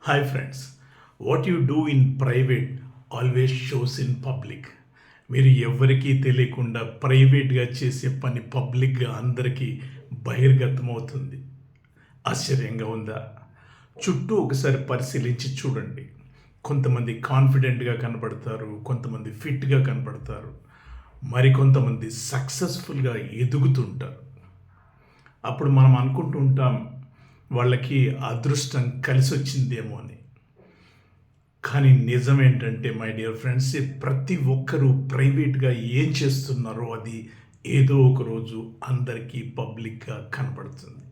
Hi friends what you do in private always shows in public మీరు ఎవరికీ తెలియకుండా ప్రైవేట్గా చేసే పని పబ్లిక్గా అందరికీ బహిర్గతమవుతుంది. ఆశ్చర్యంగా ఉందా? చుట్టూ ఒకసారి పరిశీలించి చూడండి. కొంతమంది కాన్ఫిడెంట్గా కనబడతారు కొంతమంది ఫిట్గా కనబడతారు. మరికొంతమంది సక్సెస్ఫుల్గా ఎదుగుతుంటారు. అప్పుడు మనం అనుకుంటూ ఉంటాం వాళ్ళకి అదృష్టం కలిసి వచ్చిందేమో అని. కానీ నిజం ఏంటంటే మై డియర్ ఫ్రెండ్స్ ప్రతి ఒక్కరూ ప్రైవేట్గా ఏం చేస్తున్నారో అది ఏదో ఒక రోజు అందరికీ పబ్లిక్గా కనపడుతుంది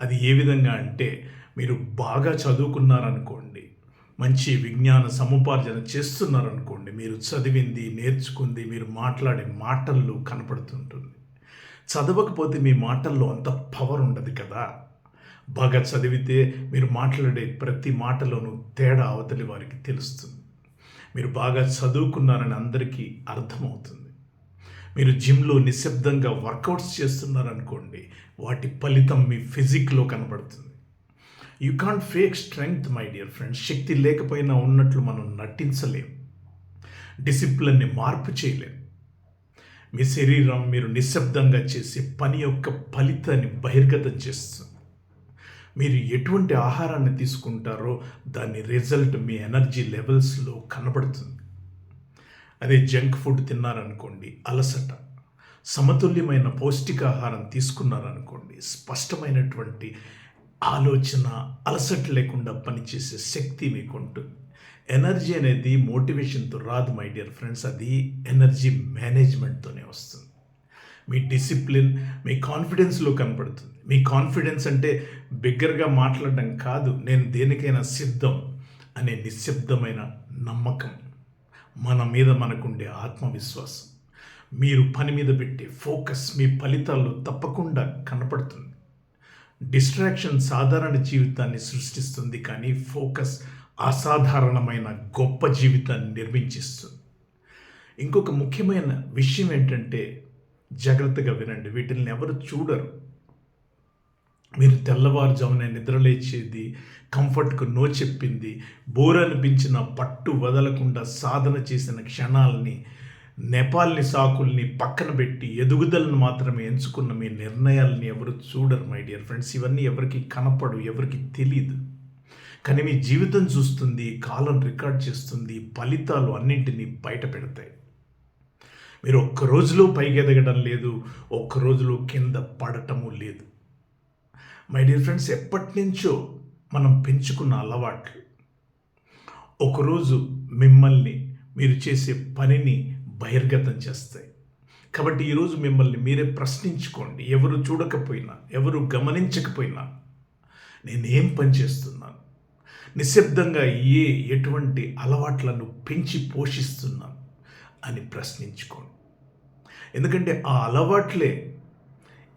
అది ఏ విధంగా అంటే మీరు బాగా చదువుకున్నారనుకోండి మంచి విజ్ఞాన సముపార్జన చేస్తున్నారనుకోండి మీరు చదివింది నేర్చుకుంది మీరు మాట్లాడే మాటల్లో కనపడుతుంటుంది. చదవకపోతే మీ మాటల్లో అంత పవర్ ఉండదు కదా. బాగా చదివితే మీరు మాట్లాడే ప్రతి మాటలోనూ తేడా అవతలి వారికి తెలుస్తుంది. మీరు బాగా చదువుకున్నారని అందరికీ అర్థమవుతుంది. మీరు జిమ్లో నిశ్శబ్దంగా వర్కౌట్స్ చేస్తున్నారనుకోండి వాటి ఫలితం మీ ఫిజిక్లో కనబడుతుంది. You can't fake strength my dear friends శక్తి లేకపోయినా ఉన్నట్లు మనం నటించలేం. డిసిప్లిన్ని మార్పు చేయలేం. మీ శరీరం మీరు నిశ్శబ్దంగా చేసే పని యొక్క ఫలితాన్ని బహిర్గతం చేస్తుంది. మీరు ఎటువంటి ఆహారాన్ని తీసుకుంటారో దాని రిజల్ట్ మీ ఎనర్జీ లెవెల్స్లో కనబడుతుంది. అదే జంక్ ఫుడ్ తిన్నారనుకోండి అలసట సమతుల్యమైన పౌష్టికాహారం తీసుకున్నారనుకోండి స్పష్టమైనటువంటి ఆలోచన అలసట లేకుండా పనిచేసే శక్తి మీకు ఉంటుంది ఎనర్జీ అనేది మోటివేషన్తో రాదు మై డియర్ ఫ్రెండ్స్. అది ఎనర్జీ మేనేజ్మెంట్తోనే వస్తుంది. మీ డిసిప్లిన్ మీ కాన్ఫిడెన్స్లో కనపడుతుంది. మీ కాన్ఫిడెన్స్ అంటే బిగ్గరగా మాట్లాడడం కాదు నేను దేనికైనా సిద్ధం అనే నిశ్శబ్దమైన నమ్మకం. మన మీద మనకుండే ఆత్మవిశ్వాసం. మీరు పని మీద పెట్టే ఫోకస్ మీ ఫలితాల్లో తప్పకుండా కనపడుతుంది. డిస్ట్రాక్షన్ సాధారణ జీవితాన్ని సృష్టిస్తుంది కానీ ఫోకస్ అసాధారణమైన గొప్ప జీవితాన్ని నిర్మించిస్తుంది. ఇంకొక ముఖ్యమైన విషయం ఏంటంటే జాగ్రత్తగా వినండి. వీటిని ఎవరు చూడరు. మీరు తెల్లవారుజామున నిద్రలేచేది కంఫర్ట్కు నో చెప్పింది బోర్ అనిపించిన పట్టు వదలకుండా సాధన చేసిన క్షణాలని నేపాల్ని సాకుల్ని పక్కన పెట్టి ఎదుగుదలను మాత్రమే ఎంచుకున్న మీ నిర్ణయాలని ఎవరు చూడరు మై డియర్ ఫ్రెండ్స్. ఇవన్నీ ఎవరికి కనపడు ఎవరికి తెలియదు కానీ మీ జీవితం చూస్తుంది కాలం రికార్డ్ చేస్తుంది ఫలితాలు అన్నింటినీ బయట పెడతాయి. మీరు ఒక్క రోజులో పైకి ఎదగడం లేదు ఒక్క రోజులో కింద పడటము లేదు. మై డియర్ ఫ్రెండ్స్ ఎప్పటి నుంచో మనం పెంచుకున్న అలవాట్లు. ఒకరోజు మిమ్మల్ని మీరు చేసే పనిని బహిర్గతం చేస్తాయి. కాబట్టి ఈరోజు మిమ్మల్ని మీరే ప్రశ్నించుకోండి. ఎవరు చూడకపోయినా ఎవరు గమనించకపోయినా నేనేం పని చేస్తున్నాను? నిశ్శబ్దంగా ఏ ఎటువంటి అలవాట్లను పెంచి పోషిస్తున్నాను? అని ప్రశ్నించుకోండి. ఎందుకంటే ఆ అలవాట్లే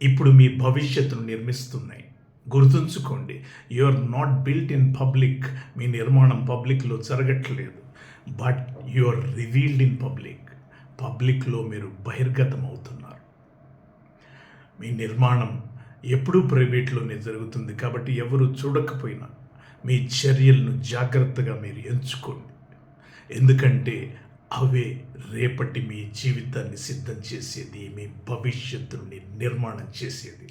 ఇప్పుడు మీ భవిష్యత్తును నిర్మిస్తున్నాయి. గుర్తుంచుకోండి you are not built in public మీ నిర్మాణం పబ్లిక్లో జరగట్లేదు. But you are revealed in public పబ్లిక్లో మీరు బహిర్గతం అవుతున్నారు మీ నిర్మాణం ఎప్పుడూ ప్రైవేట్లోనే జరుగుతుంది కాబట్టి ఎవరు చూడకపోయినా మీ చర్యలను జాగ్రత్తగా మీరు ఎంచుకోండి. ఎందుకంటే అవే రేపటి మీ జీవితాన్ని సిద్ధం చేసేది మీ భవిష్యత్తుని నిర్మాణం చేసేది.